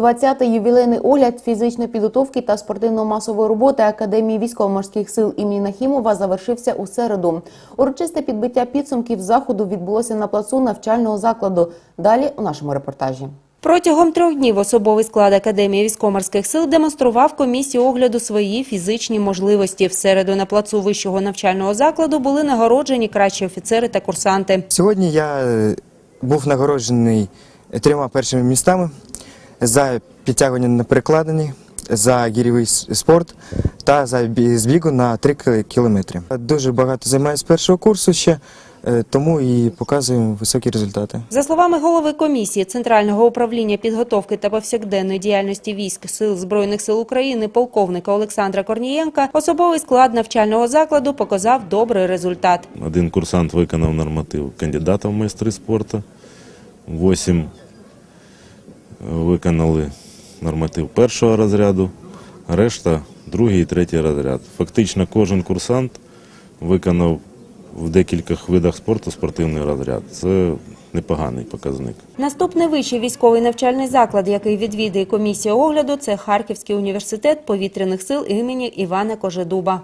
20-й ювілейний огляд фізичної підготовки та спортивно-масової роботи Академії військово-морських сил імені Нахімова завершився у середу. Урочисте підбиття підсумків заходу відбулося на плацу навчального закладу. Далі у нашому репортажі. Протягом трьох днів особовий склад Академії військово-морських сил демонстрував комісії огляду свої фізичні можливості. В середу на плацу вищого навчального закладу були нагороджені кращі офіцери та курсанти. Сьогодні я е, був нагороджений трьома першими містами за підтягування на перекладині, за гірєвий с- спорт та за збігу на 3 кілометри. Дуже багато займаюся з першого курсу ще, е, тому і показуємо високі результати. За словами голови комісії Центрального управління підготовки та повсякденної діяльності військ сил збройних сил України полковника Олександра Корнієнка, особовий склад навчального закладу показав добрий результат. Один курсант виконав норматив кандидата в майстри спорту. Восім виконали норматив першого розряду, решта другий і третій розряд. Фактично кожен курсант виконав в декількох видах спорту спортивний розряд. Це непоганий показник. Наступний вищий військовий навчальний заклад, який відвідує комісія огляду, це Харківський університет повітряних сил імені Івана Кожедуба.